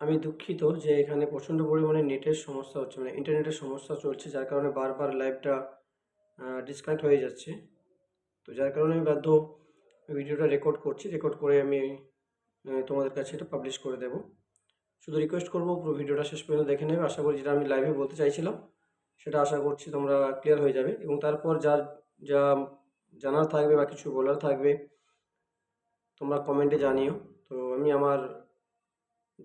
আমি দুঃখিত যে এখানে প্রচণ্ড পরিমাণে নেটের সমস্যা হচ্ছে মানে ইন্টারনেটের সমস্যা চলছে, যার কারণে বারবার লাইভটা ডিসকানেক্ট হয়ে যাচ্ছে। তো যার কারণে আমি বাধ্য ভিডিওটা রেকর্ড করছি রেকর্ড করে আমি তোমাদের কাছে এটা পাবলিশ করে দেব। শুধু রিকোয়েস্ট করব, পুরো ভিডিওটা শেষ পর্যন্ত দেখে নেবে। আশা করি যেটা আমি লাইভে বলতে চাইছিলাম, সেটা আশা করছি তোমরা ক্লিয়ার হয়ে যাবে। এবং তারপর যা যা জানার থাকবে বা কিছু বলার থাকবে, তোমরা কমেন্টে জানিও। তো আমি আমার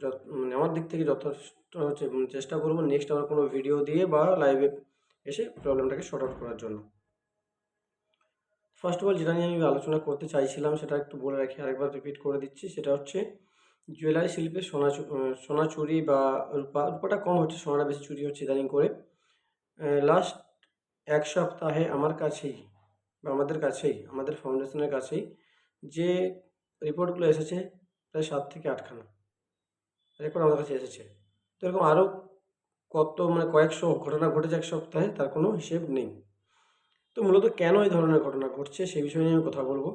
যত মানে আমার দিক থেকে যথেষ্ট হচ্ছে চেষ্টা করব নেক্সট আবার কোনো ভিডিও দিয়ে বা লাইভে এসে প্রবলেমটাকে শর্ট আউট করার জন্য। ফার্স্ট অফ অল যেটা নিয়ে আমি আলোচনা করতে চাইছিলাম সেটা একটু বলে রাখি, আরেকবার রিপিট করে দিচ্ছি। সেটা হচ্ছে জুয়েলারি শিল্পে সোনা সোনা চুরি বা রূপা, রূপাটা কম হচ্ছে, সোনাটা বেশি চুরি হচ্ছে ইদানিং করে। লাস্ট এক সপ্তাহে আমার কাছেই বা আমাদের কাছেই, আমাদের ফাউন্ডেশনের কাছেই যে রিপোর্টগুলো এসেছে, প্রায় সাত থেকে আটখানা। রেকর্ড আমাদের কাছে এসেছে। তো এরকম আরও কত মানে কয়েকশো ঘটনা ঘটেছে এক সপ্তাহে, তার কোনো হিসেব নেই। তো মূলত কেন এই ধরনের ঘটনা ঘটছে সেই বিষয় নিয়ে আমি কথা বলব।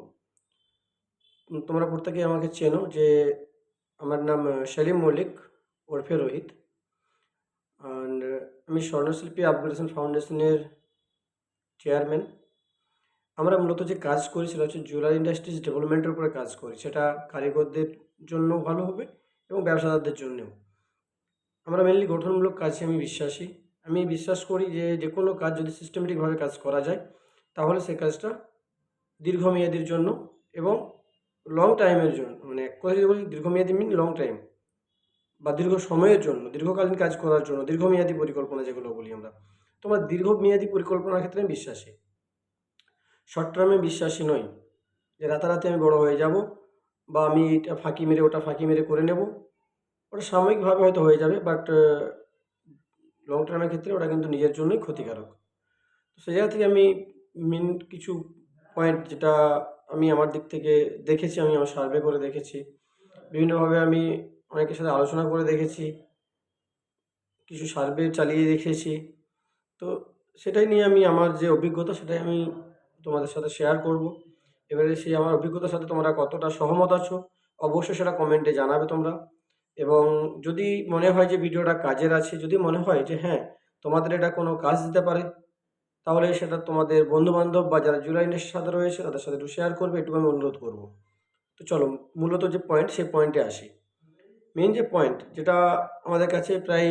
তোমরা প্রত্যেকে আমাকে চেনো যে আমার নাম সেলিম মল্লিক ওরফে রোহিত। অ্যান্ড আমি স্বর্ণশিল্পী আপগ্রেডেশন ফাউন্ডেশনের চেয়ারম্যান। আমরা মূলত যে কাজ করি সেটা হচ্ছে জুয়েলারি ইন্ডাস্ট্রিজ ডেভেলপমেন্টের উপরে কাজ করি। সেটা কারিগরদের জন্য ভালো হবে এবং ব্যবসাদারদের জন্যও। আমরা মেনলি গঠনমূলক কাজে আমি বিশ্বাসী। আমি বিশ্বাস করি যে যে কোনো কাজ যদি সিস্টেমেটিকভাবে কাজ করা যায়, তাহলে সেই কাজটা দীর্ঘমেয়াদীর জন্য এবং লং টাইমের জন্য মানে এক কথা যদি বলি দীর্ঘমেয়াদী মিন লং টাইম বা দীর্ঘ সময়ের জন্য, দীর্ঘকালীন কাজ করার জন্য, দীর্ঘমেয়াদী পরিকল্পনা যেগুলো বলি আমরা। তোমরা দীর্ঘমেয়াদী পরিকল্পনার ক্ষেত্রে আমি বিশ্বাসী। শর্ট টার্মে বিশ্বাসী নই যে রাতারাতি আমি বড় হয়ে যাব বা আমি এটা ফাঁকি মেরে, ওটা ফাঁকি মেরে করে নেব। ওটা সাময়িকভাবে হয়তো হয়ে যাবে বাট লং টার্মের ক্ষেত্রে ওটা কিন্তু নিজের জন্যই ক্ষতিকারক। তো সেই জায়গা থেকে আমি মেন কিছু পয়েন্ট যেটা আমি আমার দিক থেকে দেখেছি, আমি আমার সার্ভে করে দেখেছি। বিভিন্নভাবে আমি অনেকের সাথে আলোচনা করে দেখেছি, কিছু সার্ভে চালিয়ে দেখেছি। তো সেটাই নিয়ে আমি, আমার যে অভিজ্ঞতা সেটাই আমি তোমাদের সাথে শেয়ার করব। এবারে সেই আমার অভিজ্ঞতার সাথে তোমরা কতটা সহমত আছো, অবশ্যই সেটা কমেন্টে জানাবে তোমরা। এবং যদি মনে হয় যে ভিডিওটা কাজের আছে, যদি মনে হয় যে হ্যাঁ তোমাদের এটা কোনো কাজ দিতে পারে, তাহলে সেটা তোমাদের বন্ধুবান্ধব বা যারা জুলাই ইন্ডাস্ট্রির সাথে রয়েছে, তাদের সাথে একটু শেয়ার করবে, একটু আমি অনুরোধ করব। তো চলো, মূলত যে পয়েন্ট সেই পয়েন্টে আসি। মেন যে পয়েন্ট যেটা আমাদের কাছে প্রায়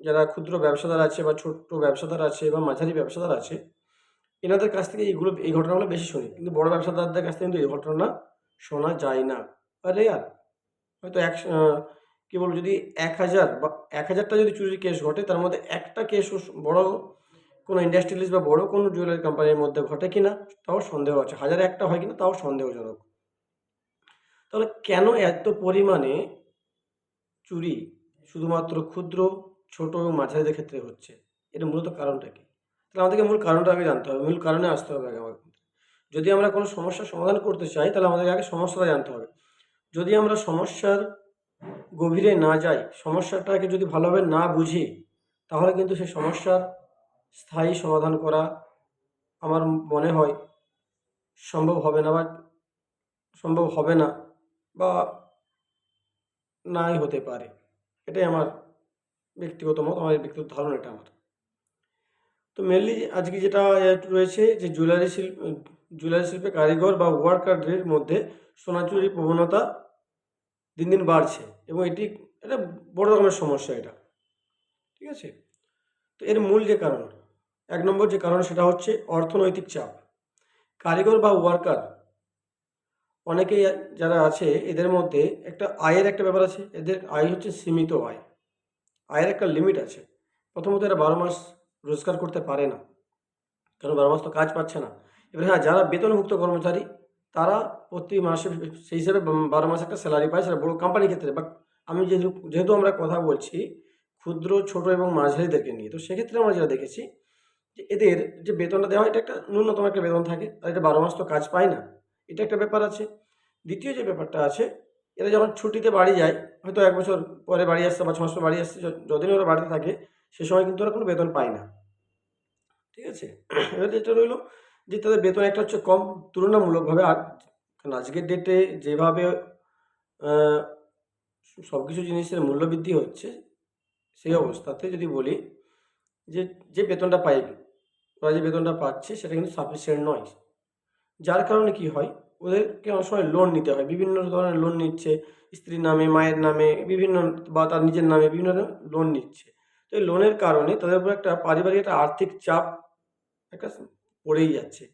যারা ক্ষুদ্র ব্যবসাদার আছে বা ছোট্ট ব্যবসাদার আছে বা মাঝারি ব্যবসাদার আছে এনাদের কাছ থেকে এইগুলো এই ঘটনাগুলো বেশি শুনি। কিন্তু বড় ব্যবসাদারদের কাছ থেকে কিন্তু এই ঘটনা শোনা যায় না। আরে আর হয়তো এক কী বলব, যদি এক হাজার বা এক হাজারটা যদি চুরির কেস ঘটে, তার মধ্যে একটা কেস বড় কোনো ইন্ডাস্ট্রিয়ালিস্ট বা বড় কোনো জুয়েলারি কোম্পানির মধ্যে ঘটে কি না তাও সন্দেহ আছে। হাজারে একটা হয় কিনা, তাও সন্দেহজনক। তাহলে কেন এত পরিমাণে চুরি শুধুমাত্র ক্ষুদ্র, ছোট এবং মাঝারিদের ক্ষেত্রে হচ্ছে? এটা মূলত কারণটা কি? তাহলে আমাদেরকে মূল কারণটা আগে জানতে হবে, মূল কারণে আসতে হবে আগে আমাদের। যদি আমরা কোনো সমস্যার সমাধান করতে চাই, তাহলে আমাদেরকে আগে সমস্যাটা জানতে হবে। যদি আমরা সমস্যার গভীরে না যাই, সমস্যাটাকে যদি ভালোভাবে না বুঝি, তাহলে কিন্তু সেই সমস্যার স্থায়ী সমাধান করা আমার মনে হয় সম্ভব হবে না বা সম্ভব হবে না বা নাই হতে পারে। এটাই আমার ব্যক্তিগত মত, আমার ব্যক্তিগত ধারণা এটা আমার। তো মেনলি আজকে যেটা রয়েছে যে জুয়েলারি শিল্প জুয়েলারি শিল্পে কারিগর বা ওয়ার্কারদের মধ্যে সোনা চুরির প্রবণতা দিন দিন বাড়ছে এবং এটি এটা বড় রকমের সমস্যা এটা, ঠিক আছে? তো এর মূল যে কারণ, এক নম্বর যে কারণ সেটা হচ্ছে অর্থনৈতিক চাপ। কারিগর বা ওয়ার্কার অনেকেই যারা আছে এদের মধ্যে একটা আয়ের একটা ব্যাপার আছে, এদের আয় হচ্ছে সীমিত আয়। আয়ের একটা লিমিট আছে। প্রথমত এরা বারো মাস রোজগার করতে পারে না। কারণ বারো মাস তো কাজ পাচ্ছে না। এবার হ্যাঁ যারা বেতনভুক্ত কর্মচারী, তারা প্রতি মাসে সেই হিসাবে বারো মাসে একটা স্যালারি পায়, সেটা বড়ো কোম্পানির ক্ষেত্রে। বাট আমি যেহেতু যেহেতু আমরা কথা বলছি ক্ষুদ্র, ছোট এবং মাঝারিদেরকে নিয়ে, তো সেক্ষেত্রে আমরা যেটা দেখেছি যে এদের যে বেতনটা দেওয়া হয়, এটা একটা ন্যূনতম একটা বেতন থাকে। আর এটা বারো মাস তো কাজ পায় না। এটা একটা ব্যাপার আছে। দ্বিতীয় যে ব্যাপারটা আছে, এরা যখন ছুটিতে বাড়ি যায়, হয়তো এক বছর পরে বাড়ি আসছে বা ছ মাস পরে বাড়ি আসছে, য- যতদিন ওরা বাড়িতে থাকে সে সময় কিন্তু ওরা কোনো বেতন পায় না। ঠিক আছে? এবার যেটা রইল যে তাদের বেতন একটা হচ্ছে কম, তুলনামূলকভাবে কারণ আজকের ডেটে যেভাবে সব কিছু জিনিসের মূল্য বৃদ্ধি হচ্ছে, সেই অবস্থাতে যদি বলি যে যে বেতনটা পাই ওরা যে বেতনটা পাচ্ছে, সেটা কিন্তু সাফিসিয়েন্ট নয়। যার কারণে কি হয়, ওদেরকে অনেক সময় লোন নিতে হয়। বিভিন্ন ধরনের লোন নিচ্ছে, স্ত্রীর নামে, মায়ের নামে, বিভিন্ন বা তার নিজের নামে বিভিন্ন লোন নিচ্ছে। এই লোনের কারণে তাদের উপর একটা পারিবারিক একটা আর্থিক চাপ একটা পড়েই যাচ্ছে।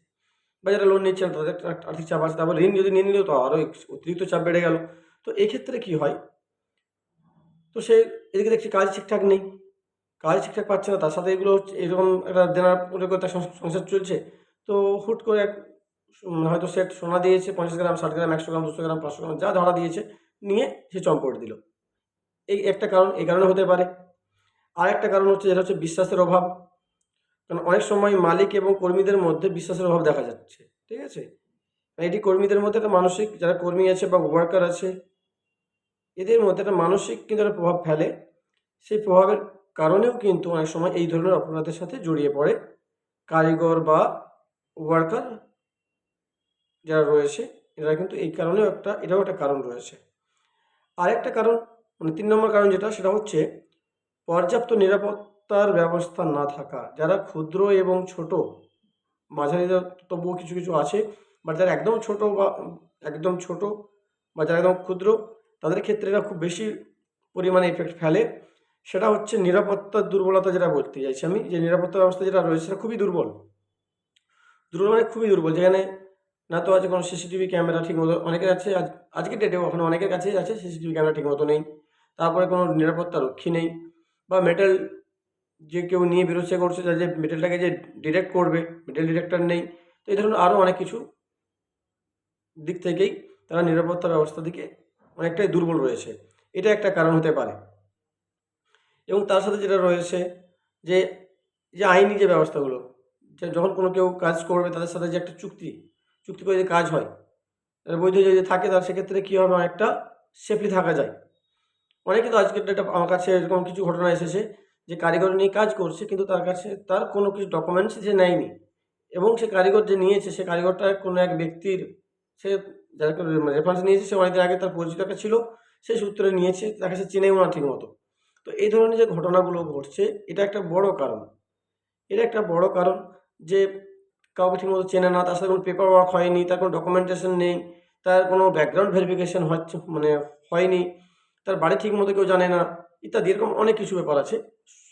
বা যারা লোন নিচ্ছে না তাদের একটা আর্থিক চাপ আছে, তারপর ঋণ যদি নিয়ে নিলেও তো আরও অতিরিক্ত চাপ বেড়ে গেল। তো এক্ষেত্রে কি হয়? তো সে এদিকে দেখছি কাজ ঠিকঠাক নেই। কাজ ঠিকঠাক পাচ্ছে না, তার সাথে এগুলো এরকম একটা দেনার করে করে তার সংসার চলছে। তো হুট করে এক হয়তো সেট সোনা দিয়েছে, পঞ্চাশ গ্রাম, ষাট গ্রাম, একশো গ্রাম, দুশো গ্রাম, পাঁচশো গ্রাম, যা ধরা দিয়েছে, নিয়ে সে চম্পট দিল। এই একটা কারণ, এই কারণে হতে পারে। আর একটা কারণ হচ্ছে যেটা হচ্ছে বিশ্বাসের অভাব। কারণ অনেক সময় মালিক এবং কর্মীদের মধ্যে বিশ্বাসের অভাব দেখা যাচ্ছে, ঠিক আছে? এটি কর্মীদের মধ্যে একটা মানসিক, যারা কর্মী আছে বা ওয়ার্কার আছে, এদের মধ্যে একটা মানসিক কিন্তু একটা প্রভাব ফেলে। সেই প্রভাবের কারণেও কিন্তু অনেক সময় এই ধরনের অপরাধের সাথে জড়িয়ে পড়ে। কারিগর বা ওয়ার্কার যারা রয়েছে, এরা কিন্তু এই কারণেও একটা, এটাও একটা কারণ রয়েছে। আরেকটা কারণ মানে তিন নম্বর কারণ যেটা, সেটা হচ্ছে পর্যাপ্ত নিরাপত্তার ব্যবস্থা না থাকা, যারা ক্ষুদ্র এবং ছোট, মাঝারি তবুও কিছু কিছু আছে বাট যারা একদম ছোট বা, একদম ছোট বা যারা একদম ক্ষুদ্র, তাদের ক্ষেত্রে এটা খুব বেশি পরিমাণে ইফেক্ট ফেলে। সেটা হচ্ছে নিরাপত্তার দুর্বলতা যেটা বলতে চাইছি আমি, যে নিরাপত্তা ব্যবস্থা যেটা রয়েছে সেটা খুবই দুর্বল। দুর্বল মানে খুবই দুর্বল, যেখানে না তো আছে কোনো সিসিটিভি ক্যামেরা ঠিক মতো অনেকের আছে আজ আজকে ডেটেও এখন অনেকের কাছেই আছে সিসিটিভি ক্যামেরা ঠিক মতো নেই। তারপরে কোনো নিরাপত্তা রক্ষী নেই। বা মেটাল যে কেউ নিয়ে বেরোচ্ছে করছে যে মেটেলটাকে যে ডিটেক্ট করবে মেটেল ডিটেক্টর নেই। তো এই ধরনের আরও অনেক কিছু দিক থেকেই তারা নিরাপত্তা ব্যবস্থা দিকে অনেকটাই দুর্বল রয়েছে। এটা একটা কারণ হতে পারে। এবং তার সাথে যেটা রয়েছে যে যে আইনি যে ব্যবস্থাগুলো, যে যখন কোনো কেউ কাজ করবে, তাদের সাথে যে একটা চুক্তি চুক্তি করে যে কাজ হয় বৈধ যদি থাকে তার সেক্ষেত্রে কী হবে? অনেকটা সেফলি থাকা যায়। অনেকে তো আজকের ডেটে আমার কাছে এরকম কিছু ঘটনা এসেছে যে কারিগর নিয়ে কাজ করছে, কিন্তু তার কাছে তার কোনো কিছু ডকুমেন্টস সে নেয়নি। এবং সে কারিগর যে নিয়েছে, সে কারিগরটা কোনো এক ব্যক্তির সে যাকে রেফারেন্স নিয়েছে, সে অনেকদিন আগে তার পরিচিত একটা ছিল সেই সূত্রে নিয়েছে, তাকে সে চেনেও না ঠিক মতো তো এই ধরনের যে ঘটনাগুলো ঘটছে, এটা একটা বড় কারণ। এটা একটা বড় কারণ যে কাউকে ঠিকমতো চেনে না, তার সাথে কোনো পেপার ওয়ার্ক হয়নি, তার কোনো ডকুমেন্টেশন নেই, তার কোনো ব্যাকগ্রাউন্ড ভেরিফিকেশন হচ্ছে মানে হয়নি তার বাড়ি ঠিক মতো কেউ জানে না, ইত্যাদি, এরকম অনেক কিছু ব্যাপার আছে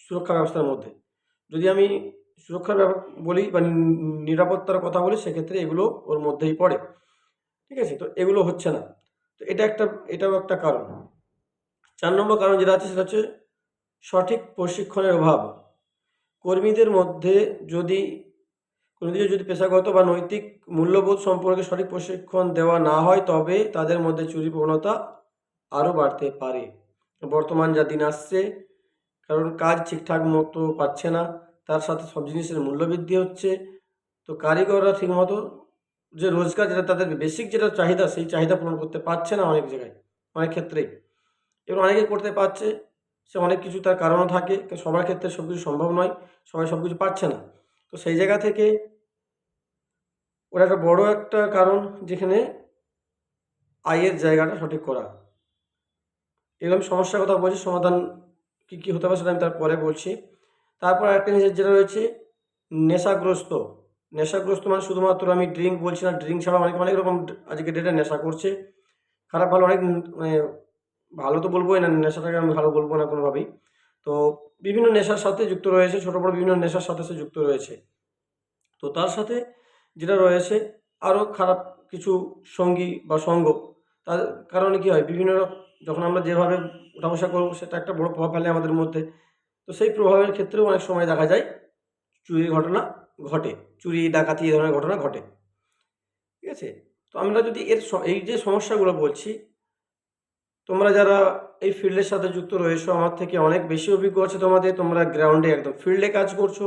সুরক্ষা ব্যবস্থার মধ্যে। যদি আমি সুরক্ষার ব্যাপার বলি বা নিরাপত্তার কথা বলি, সেক্ষেত্রে এগুলো ওর মধ্যেই পড়ে। ঠিক আছে? তো এগুলো হচ্ছে না। তো এটা একটা, এটাও একটা কারণ। চার নম্বর কারণ যেটা আছে, সেটা হচ্ছে সঠিক প্রশিক্ষণের অভাব। কর্মীদের মধ্যে যদি, কর্মীদের যদি পেশাগত বা নৈতিক মূল্যবোধ সম্পর্কে সঠিক প্রশিক্ষণ দেওয়া না হয়, তবে তাদের মধ্যে চুরি প্রবণতা আরও বাড়তে পারে। বর্তমান যা দিন আসছে, কারণ কাজ ঠিকঠাক মতো পাচ্ছে না, তার সাথে সব জিনিসের মূল্য বৃদ্ধি হচ্ছে। তো কারিগররা ঠিকমতো যে রোজগার যেটা তাদের বেসিক যেটা চাহিদা, সেই চাহিদা পূরণ করতে পারছে না অনেক জায়গায়, অনেক ক্ষেত্রেই। এবং অনেকে করতে পারছে, সে অনেক কিছু তার কারণও থাকে সবার ক্ষেত্রে সব কিছু সম্ভব নয়, সবাই সব কিছু পাচ্ছে না। তো সেই জায়গা থেকে ওটা একটা বড় একটা কারণ যেখানে আয়ের জায়গাটা সঠিক করা। এরকম সমস্যার কথা বলছি, সমাধান কী কী হতে পারে সেটা আমি তারপরে বলছি। তারপর একটা জিনিস যেটা রয়েছে, নেশাগ্রস্ত। নেশাগ্রস্ত মানে শুধুমাত্র আমি ড্রিঙ্ক বলছি না ড্রিঙ্ক ছাড়া অনেক অনেক রকম আজকে ডেটে নেশা করছে। খারাপ ভালো অনেক মানে ভালো তো বলবোই না, নেশাটাকে আমি ভালো বলব না কোনোভাবেই। তো বিভিন্ন নেশার সাথে যুক্ত রয়েছে, ছোটো বড়ো বিভিন্ন নেশার সাথে সে যুক্ত রয়েছে। তো তার সাথে যেটা রয়েছে আরও খারাপ কিছু সঙ্গী বা সঙ্গ, তার কারণে কী হয়, বিভিন্ন যখন আমরা যেভাবে ওঠা বসা করব, সেটা একটা বড় প্রভাব ফেলে আমাদের মধ্যে। তো সেই প্রভাবের ক্ষেত্রেও অনেক সময় দেখা যায়, চুরির ঘটনা ঘটে। চুরি, ডাকাতি এই ধরনের ঘটনা ঘটে। ঠিক আছে? তো আমরা যদি এর এই যে সমস্যাগুলো বলছি, তোমরা যারা এই ফিল্ডের সাথে যুক্ত রয়েছো, আমার থেকে অনেক বেশি অভিজ্ঞ আছে তোমাদের। তোমরা গ্রাউন্ডে একদম ফিল্ডে কাজ করছ।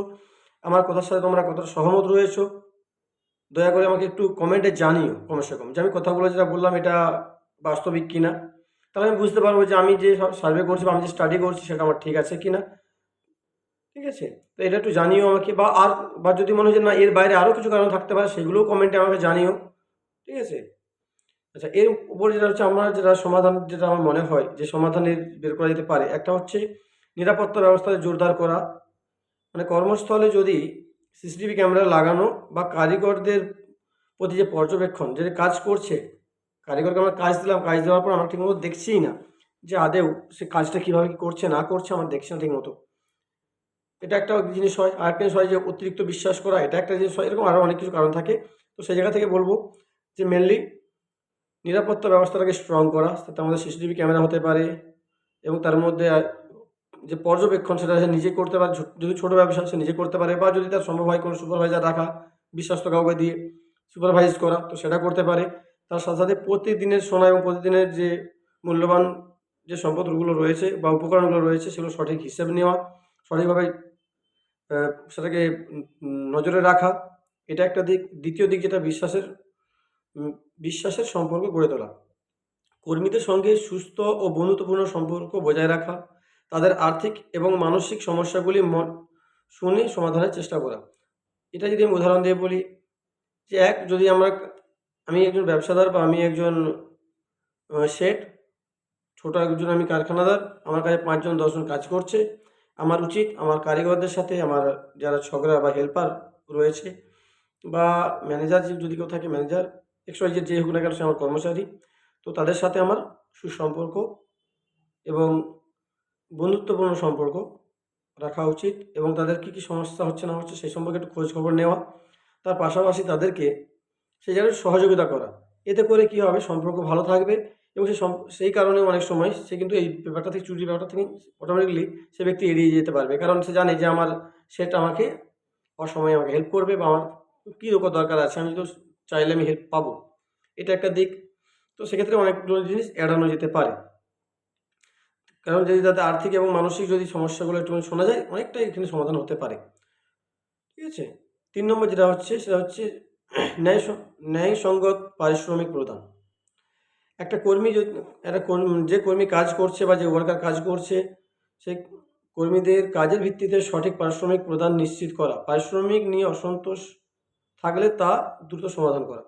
আমার কথার সাথে তোমরা কতটা সহমত রয়েছো, দয়া করে আমাকে একটু কমেন্টে জানিও কমসে কম যে আমি কথাগুলো যেটা বললাম, এটা বাস্তবিক কিনা? তাহলে আমি বুঝতে পারব যে আমি যে সার্ভে করছি বা আমি যে স্টাডি করছি সেটা আমার ঠিক আছে কি না ঠিক আছে? তো এটা একটু জানিও আমাকে বা আর, বা যদি মনে হয় যে না, এর বাইরে আরও কিছু কারণ থাকতে পারে, সেগুলোও কমেন্টে আমাকে জানিও। ঠিক আছে? আচ্ছা এর উপর যেটা হচ্ছে আমার যেটা সমাধান, যেটা আমার মনে হয় যে সমাধানের বের করা যেতে পারে, একটা হচ্ছে নিরাপত্তা ব্যবস্থা জোরদার করা। মানে কর্মস্থলে যদি সিসিটিভি ক্যামেরা লাগানো বা কারিগরদের প্রতি যে পর্যবেক্ষণ, যে কাজ করছে কারিগরকে আমরা কাজ দিলাম, কাজ দেওয়ার পর আমরা ঠিকমতো দেখছিই না যে আদেও সে কাজটা কীভাবে কী করছে, না করছে, আমরা দেখছি না ঠিকমতো। এটা একটা জিনিস হয় আর একটা জিনিস হয় যে, অতিরিক্ত বিশ্বাস করা, এটা একটা জিনিস হয়, এরকম আরও অনেক কিছু কারণ থাকে। তো সেই জায়গা থেকে বলব যে মেনলি নিরাপত্তা ব্যবস্থাটাকে স্ট্রং করা, তাতে আমাদের সিসিটিভি ক্যামেরা হতে পারে এবং তার মধ্যে যে পর্যবেক্ষণ, সেটা সে নিজে করতে পারে যদি ছোটো ব্যবসা সে নিজে করতে পারে বা যদি তার সম্ভব হয় কোনো সুপারভাইজার রাখা, বিশ্বস্ত কাউকে দিয়ে সুপারভাইজ করা, তো সেটা করতে পারে। তার সাথে সাথে প্রতিদিনের শোনা এবং প্রতিদিনের যে মূল্যবান যে সম্পদগুলো রয়েছে বা উপকরণগুলো রয়েছে, সেগুলো সঠিক হিসেব নেওয়া, সঠিকভাবে সেটাকে নজরে রাখা, এটা একটা দিক। দ্বিতীয় দিক যেটা বিশ্বাসের বিশ্বাসের সম্পর্ক গড়ে তোলা। কর্মীদের সঙ্গে সুস্থ ও বন্ধুত্বপূর্ণ সম্পর্ক বজায় রাখা, তাদের আর্থিক এবং মানসিক সমস্যাগুলি শুনে সমাধানের চেষ্টা করা। এটা যদি আমি উদাহরণ দিয়ে বলি যে, এক, যদি আমরা আমি একজন ব্যবসাদার বা আমি একজন শেঠ, ছোটো একজন আমি কারখানাদার, আমার কাছে পাঁচজন, দশজন কাজ করছে। আমার উচিত আমার কারিগরদের সাথে আমার যারা ছগরা বা হেল্পার রয়েছে বা ম্যানেজার যদি কেউ থাকে ম্যানেজার এক্স ওয়াই যে হোক না কেন আমার কর্মচারী, তো তাদের সাথে আমার সুসম্পর্ক এবং বন্ধুত্বপূর্ণ সম্পর্ক রাখা উচিত এবং তাদের কী কী সমস্যা হচ্ছে না হচ্ছে সেই সম্পর্কে একটু খোঁজ খবর নেওয়া। তার পাশাপাশি তাদেরকে সেই জায়গায় সহযোগিতা করা। এতে করে কী হবে? সম্পর্ক ভালো থাকবে এবং সে সেই কারণে অনেক সময় সে কিন্তু এই ব্যাপারটা থেকে, চুরির ব্যাপারটা থেকে অটোমেটিকলি সে ব্যক্তি এড়িয়ে যেতে পারবে। কারণ সে জানে যে আমার সেটা আমাকে অসময়ে আমাকে হেল্প করবে বা আমার কী রকম দরকার আছে, আমি তো চাইলে আমি হেল্প পাবো। এটা একটা দিক। তো সেক্ষেত্রে অনেকগুলো জিনিস এড়ানো যেতে পারে। কারণ যদি তাদের আর্থিক এবং মানসিক যদি সমস্যাগুলো একটু শোনা যায়, অনেকটাই এখানে সমাধান হতে পারে। ঠিক আছে? তিন নম্বর যেটা হচ্ছে, সেটা হচ্ছে ন্যায় স- ন্যায়সঙ্গত পারিশ্রমিক প্রদান। একটা কর্মী একটা যে কর্মী কাজ করছে বা যে ওয়ার্কার কাজ করছে সেই কর্মীদের কাজের ভিত্তিতে সঠিক পারিশ্রমিক প্রদান নিশ্চিত করা। পারিশ্রমিক নিয়ে অসন্তোষ থাকলে তা দ্রুত সমাধান করা।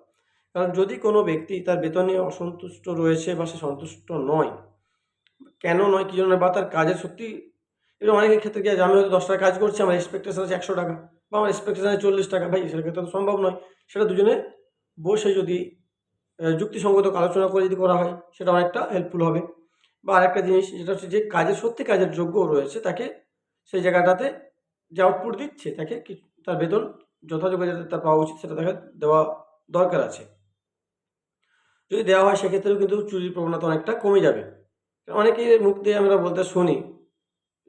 কারণ যদি কোনো ব্যক্তি তার বেতন অসন্তুষ্ট রয়েছে বা সে সন্তুষ্ট নয়, কেন নয়, কী জন্য? বা তার কাজের সত্যি এবার অনেকের ক্ষেত্রে কি আমি হয়তো দশ টাকা কাজ করছি, আমার এক্সপেকটেশন আছে একশো টাকা। বা আমার এক্সপেকটেশন চল্লিশ টাকা ভাই সেটা ক্ষেত্রে সম্ভব নয়। সেটা দুজনে বসে যদি যুক্তিসঙ্গত আলোচনা করে যদি করা হয়, সেটা অনেকটা হেল্পফুল হবে। বা আরেকটা জিনিস যেটা হচ্ছে যে কাজের সত্যি কাজের যোগ্য রয়েছে, তাকে সেই জায়গাটাতে যে আউটপুট দিচ্ছে, তাকে তার বেতন যথাযোগ্য যেটা তার পাওয়া উচিত, সেটা তাকে দেওয়া দরকার আছে। যদি দেওয়া হয়, সেক্ষেত্রেও কিন্তু চুরির প্রবণতা অনেকটা কমে যাবে। অনেকের মুখ দিয়ে আমরা বলতে শুনি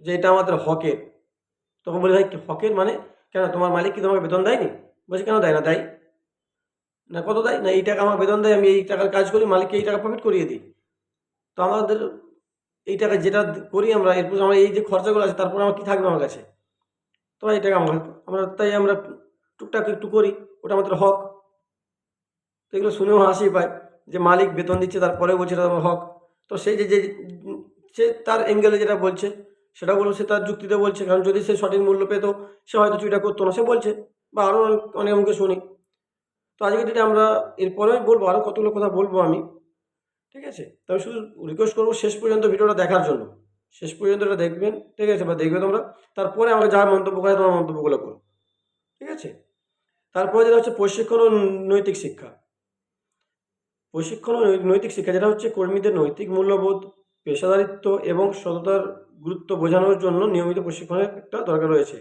যে এটা আমাদের হকের। তখন বলি, ভাই হকের মানে কেন, তোমার মালিক কি তোমাকে বেতন দেয়নি? বলছে, কেন দেয় না? দেয়। না, কত দেয়? না, এই টাকা আমার বেতন দেয়, আমি এই টাকার কাজ করি, মালিককে এই টাকা প্রফিট করিয়ে দিই। তো আমাদের এই টাকা যেটা করি আমরা, এরপর আমার এই যে খরচাগুলো আছে, তারপর আমার কী থাকবে আমার কাছে? তো এই টাকা আমার আমরা, তাই আমরা টুকটাক একটু করি, ওটা আমাদের হক। তো এগুলো শুনেও হাসি পায় যে মালিক বেতন দিচ্ছে তারপরে বলছে এটা আমার হক। তো সেই যে সে তার অ্যাঙ্গেলে যেটা বলছে সেটা বলব সে তার যুক্তিতে বলছে, কারণ যদি সে সঠিক মূল্য পেত, সে হয়তো চুরিটা করতো না। সে বলছে, বা আরও অনেক অনেক শুনি। তো আজকে যদি আমরা এরপরেই বলব আরও কতগুলো কথা বলব আমি। ঠিক আছে? তো আমি শুধু রিকোয়েস্ট করব শেষ পর্যন্ত ভিডিওটা দেখার জন্য। শেষ পর্যন্ত এটা দেখবেন, ঠিক আছে? বা দেখবে তোমরা। তারপরে আমাকে যা মন্তব্য করে তোমার মন্তব্যগুলো করো। ঠিক আছে? তারপরে যেটা হচ্ছে প্রশিক্ষণ ও নৈতিক শিক্ষা। প্রশিক্ষণ ও নৈতিক শিক্ষা, যেটা হচ্ছে কর্মীদের নৈতিক মূল্যবোধ, পেশাদারিত্ব এবং সততার গুরুত্ব বোঝানোর জন্য নিয়মিত প্রশিক্ষণের একটা দরকার রয়েছে।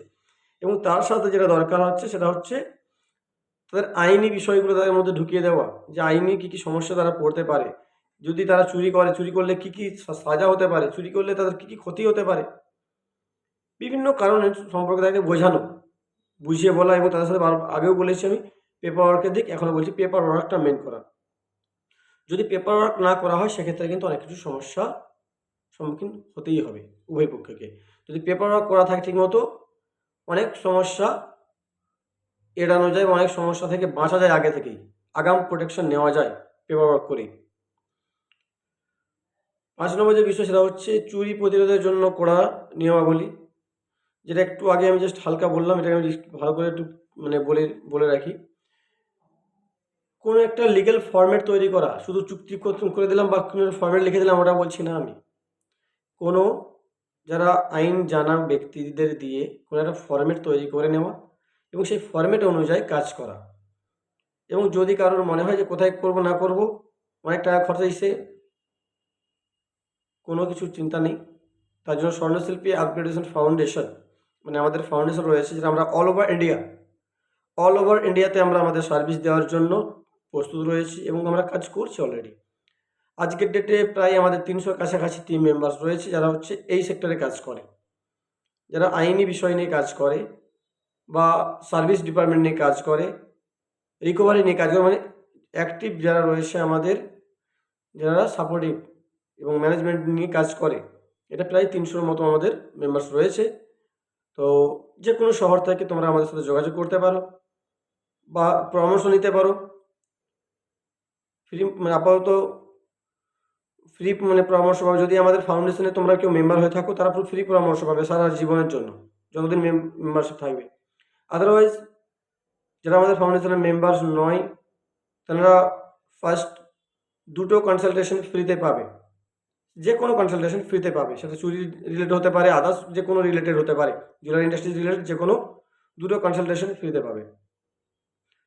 এবং তার সাথে যেটা দরকার হচ্ছে সেটা হচ্ছে তাদের আইনি বিষয়গুলো তাদের মধ্যে ঢুকিয়ে দেওয়া। যে আইনি কী কী সমস্যা তারা পড়তে পারে। যদি তারা চুরি করে, চুরি করলে কী কী সাজা হতে পারে? চুরি করলে তাদের কী কী ক্ষতি হতে পারে? বিভিন্ন কারণে সম্পর্কে তাকে বোঝানো, বুঝিয়ে বলা এবং তাদের সাথে আগেও বলেছি আমি পেপার ওয়ার্কের দিক এখনও বলছি পেপার ওয়ার্কটা মেন করা। যদি পেপার ওয়ার্ক না করা হয়, সেক্ষেত্রে কিন্তু অনেক কিছু সমস্যা সম্মুখীন হতেই হবে উভয় পক্ষকে। যদি পেপার ওয়ার্ক করা থাকে ঠিকমতো, অনেক সমস্যা এড়ানো যায়, অনেক সমস্যা থেকে বাঁচা যায় আগে থেকেই। আগাম প্রোটেকশন নেওয়া যায় পেপার ওয়ার্ক করেই পাঁচ নম্বর যে বিষয় সেটা হচ্ছে চুরি প্রতিরোধের জন্য করা নিয়মাবলী। যেটা একটু আগে আমি জাস্ট হালকা বললাম, এটাকে আমি ভালো করে একটু মানে বলে বলে রাখি। কোনো একটা লিগ্যাল ফর্মেট তৈরি করা, শুধু চুক্তি করে দিলাম বা কোনো ফর্মেট লিখে দিলাম ওটা বলছি না আমি। কোনো যারা আইন জানা ব্যক্তিদের দিয়ে কোনো একটা ফর্মেট তৈরি করে নেওয়া এবং সেই ফর্মেট অনুযায়ী কাজ করা। এবং যদি কারোর মনে হয় যে কোথায় করব, না করব, অনেক টাকা খরচা এসে কোনো কিছু চিন্তা নেই। তার জন্য স্বর্ণশিল্পী আপগ্রেডেশন ফাউন্ডেশন মানে আমাদের ফাউন্ডেশন রয়েছে যেটা আমরা all over India all over ইন্ডিয়াতে আমরা আমাদের সার্ভিস দেওয়ার জন্য প্রস্তুত রয়েছি এবং আমরা কাজ করছি অলরেডি আজকের ডেটে প্রায় আমাদের তিনশোর কাছাকাছি টিম মেম্বার্স রয়েছে যারা হচ্ছে এই সেক্টরে কাজ করে। যারা আইনি বিষয় নিয়ে কাজ করে বা সার্ভিস ডিপার্টমেন্ট নিয়ে কাজ করে রিকভারি নিয়ে কাজ করে মানে অ্যাক্টিভ যারা রয়েছে আমাদের, যারা সাপোর্টিভ এবং ম্যানেজমেন্ট নিয়ে কাজ করে, এটা প্রায় তিনশোর মতো আমাদের মেম্বার্স রয়েছে। তো যে কোনো শহর থেকে তোমরা আমাদের সাথে যোগাযোগ করতে পারো বা পরামর্শ নিতে পারো। ফ্রি মানে আপাতত ফ্রি মানে পরামর্শ পাবে। যদি আমাদের ফাউন্ডেশনে তোমরা কেউ মেম্বার হয়ে থাকো, তারা পুরো ফ্রি পরামর্শ পাবে সারা জীবনের জন্য, যতদিন মেম্বারশিপ থাকবে। আদারওয়াইজ যারা আমাদের ফাউন্ডেশনের মেম্বার্স নয়, তারা ফার্স্ট দুটো কনসালটেশন ফ্রিতে পাবে। যে কোনো কনসালটেশন ফ্রিতে পাবে। সেটা চুরি রিলেটেড হতে পারে আদার্স যে কোনো রিলেটেড হতে পারে। জুয়েলারি ইন্ডাস্ট্রি রিলেটেড যে কোনো দুটো কনসালটেশন ফ্রিতে পাবে।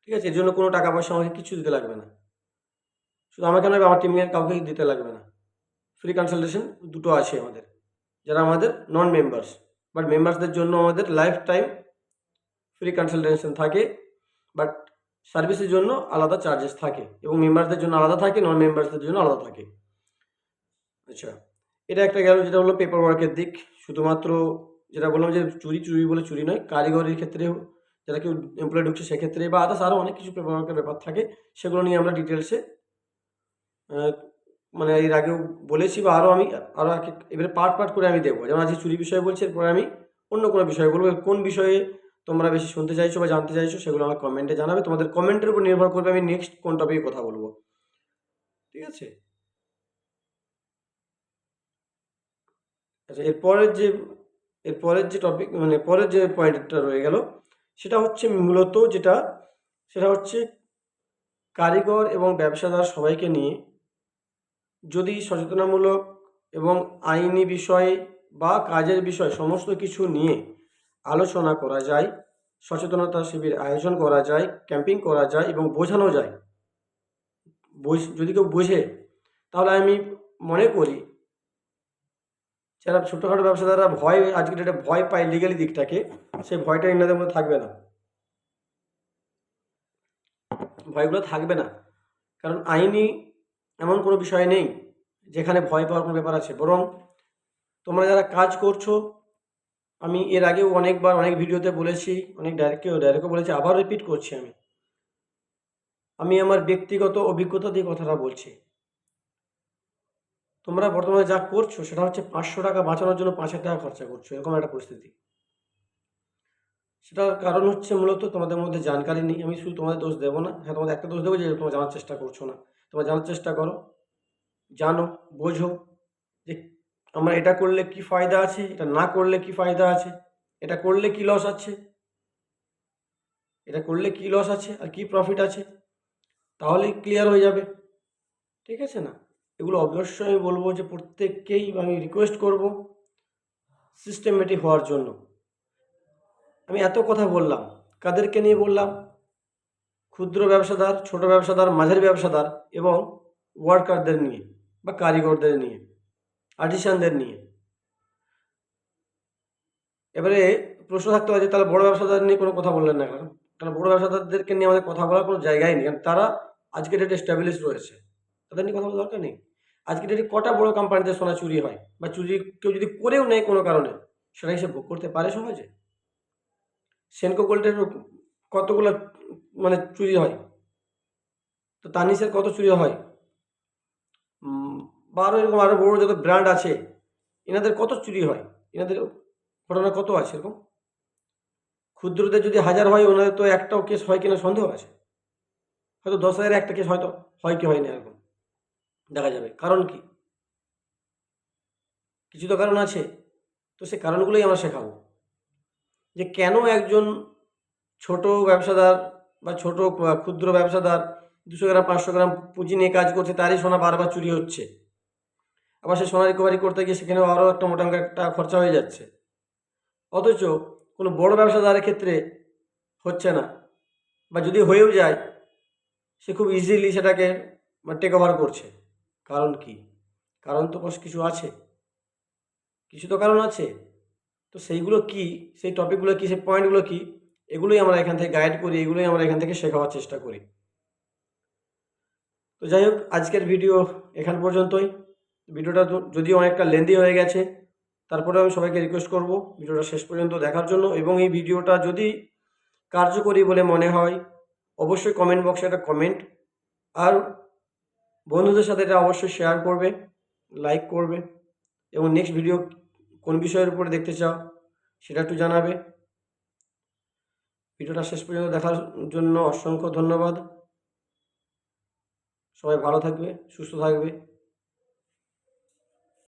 ঠিক আছে? এর জন্য কোনো টাকা পয়সা আমাকে কিছু দিতে লাগবে না। শুধু আমাকে নয়, আমার টিমের কাউকে দিতে লাগবে না। ফ্রি কনসালটেশন দুটো আছে আমাদের, যারা আমাদের নন মেম্বার্স বাট মেম্বার্সদের জন্য আমাদের লাইফ টাইম ফ্রি কনসালটেশন থাকে বাট সার্ভিসের জন্য আলাদা চার্জেস থাকে এবং মেম্বারদের জন্য আলাদা থাকে নন মেম্বার্সদের জন্য আলাদা থাকে। আচ্ছা এটা একটা গেল যেটা হলো পেপার ওয়ার্কের দিক, শুধুমাত্র যেটা বললাম যে চুরি চুরি বলে চুরি নয়, কারিগরির ক্ষেত্রেও যারা কেউ এমপ্লয় ঢুকছে সেক্ষেত্রে বা আদার্স আরও অনেক কিছু পেপার ওয়ার্কের ব্যাপার থাকে, সেগুলো নিয়ে আমরা ডিটেলসে মানে এর আগেও বলেছি বা আরও আমি আরও এক, এবারে পার্ট পার্ট করে আমি দেবো যেমন আজকে চুরি বিষয়ে বলছি, এরপরে আমি অন্য কোনো বিষয়ে বলব। কোন বিষয়ে তোমরা বেশি শুনতে চাইছো বা জানতে চাইছো সেগুলো আমার কমেন্টে জানাবে। তোমাদের কমেন্টের উপর নির্ভর করবে আমি নেক্সট কোন টপিকে কথা বলব। ঠিক আছে? আচ্ছা এরপরের যে এরপরের যে টপিক মানে পরের যে পয়েন্টটা রয়ে গেল, সেটা হচ্ছে মূলত যেটা, সেটা হচ্ছে কারিগর এবং ব্যবসাদার সবাইকে নিয়ে যদি সচেতনামূলক এবং আইনি বিষয় বা কাজের বিষয় সমস্ত কিছু নিয়ে আলোচনা করা যায়, সচেতনতা শিবির আয়োজন করা যায়, ক্যাম্পিং করা যায় এবং বোঝানো যায় যদি কেউ বোঝে, তাহলে আমি মনে করি যারা ছোটোখাটো ব্যবসাদাররা ভয়, আজকের ডেটে ভয় পায় লিগালি দিকটাকে সেই ভয়টা এনাদের মধ্যে থাকবে না। ভয়গুলো থাকবে না। কারণ আইনি এমন কোনো বিষয় নেই যেখানে ভয় পাওয়ার কোনো ব্যাপার আছে। বরং তোমরা যারা কাজ করছ, আমি এর আগেও অনেকবার অনেক ভিডিওতে বলেছি, অনেক ডাইরেক্টকেও ডাইরেক্টও বলেছি, আবার রিপিট করছি আমি। আমি আমার ব্যক্তিগত অভিজ্ঞতা দিয়ে কথাটা বলছি। তোমরা বর্তমানে যা করছ, সেটা হচ্ছে পাঁচশো টাকা বাঁচানোর জন্য পাঁচ হাজার টাকা খরচা করছ, এরকম একটা পরিস্থিতি। সেটার কারণ হচ্ছে মূলত তোমাদের মধ্যে জানকারি নেই। আমি শুধু তোমাদের দোষ দেবো না হ্যাঁ তোমাদের একটা দোষ দেবো যে তোমরা জানার চেষ্টা করছ না। তোমরা জানার চেষ্টা করো। জানো, বোঝো যে আমরা এটা করলে কি ফায়দা আছে, এটা না করলে কি ফায়দা আছে, এটা করলে কি লস আছে, এটা করলে কি লস আছে আর কি প্রফিট আছে, তাহলেই ক্লিয়ার হয়ে যাবে। ঠিক আছে না? এগুলো অবশ্যই আমি বলব যে প্রত্যেককেই আমি রিকোয়েস্ট করব সিস্টেমেটিক হওয়ার জন্য। আমি এত কথা বললাম, কাদেরকে নিয়ে বললাম ক্ষুদ্র ব্যবসাদার, ছোট ব্যবসাদার, মাঝের ব্যবসাদার এবং ওয়ার্কারদের নিয়ে বা কারিগরদের নিয়ে আর্টিসানদের নিয়ে। এবারে প্রশ্ন থাকতে পারে যে, তাহলে বড় ব্যবসাদার নিয়ে কোনো কথা বললেন না কেন? তাহলে বড় ব্যবসাদারদেরকে নিয়ে আমাদের কথা বলার কোনো জায়গাই নেই, কারণ তারা আজকের ডেটে স্ট্যাবলিশ রয়েছে। তাদের নিয়ে কথা বলার দরকার নেই। আজকের ডেটে কটা বড় কোম্পানিতে সোনা চুরি হয় বা চুরি কেউ যদি করেও নেয় কোনো কারণে সেটাকে সে ভোগ করতে পারে সহজে সেনকো গোল্ডের কতগুলো মানে চুরি হয়? তো তানিসের কত চুরি হয়? বারো এরকম আরও বড় যত ব্র্যান্ড আছে, এনাদের কত চুরি হয়? এনাদের ঘটনা কত আছে এরকম? ক্ষুদ্রদের যদি হাজার হয়, ওনাদের তো একটাও কেস হয় কিনা সন্দেহ আছে? হয়তো দশ হাজারে একটা কেস হয়তো হয় কি হয় না এরকম? দেখা যাবে। কারণ কি? কিছু তো কারণ আছে। তো সে কারণগুলোই আমরা শেখাবো। যে কেন একজন ছোট ব্যবসাদার বা ছোট ক্ষুদ্র ব্যবসাদার দুশো গ্রাম, পাঁচশো গ্রাম পুঁজি নিয়ে কাজ করছে, তারই সোনা বারবার চুরি হচ্ছে। আবার সে সোনা রিকভারি করতে গিয়ে সেখানেও আরও একটা মোটা একটা খরচা হয়ে যাচ্ছে। অথচ কোনো বড় ব্যবসাদারের ক্ষেত্রে হচ্ছে না বা যদি হয়েও যায়, সে খুব ইজিলি সেটাকে টেক ওভার করছে। কারণ কি? কারণ তো কিছু আছে। কিছু তো কারণ আছে। তো সেইগুলো কি? সেই টপিকগুলো কি? সেই পয়েন্টগুলো কি? এগুলোই আমরা এখান থেকে গাইড করি, এগুলোই আমরা এখান থেকে শেখাবার চেষ্টা করি। তো যাই হোক, আজকের ভিডিও এখান পর্যন্তই। ভিডিওটা যদিও অনেকটা লেন্দি হয়ে গেছে, তারপরে আমি সবাইকে রিকোয়েস্ট করব ভিডিওটা শেষ পর্যন্ত দেখার জন্য। এবং এই ভিডিওটা যদি কার্যকরী বলে মনে হয়, অবশ্যই কমেন্ট বক্সে একটা কমেন্ট আর বন্ধুদের সাথে এটা অবশ্যই শেয়ার করবে লাইক করবে, এবং নেক্সট ভিডিও কোন বিষয়ের উপরে দেখতে চাও, সেটা একটু জানাবে। ভিডিওটা শেষ পর্যন্ত দেখার জন্য অসংখ্য ধন্যবাদ। সবাই ভালো থাকবে সুস্থ থাকবে।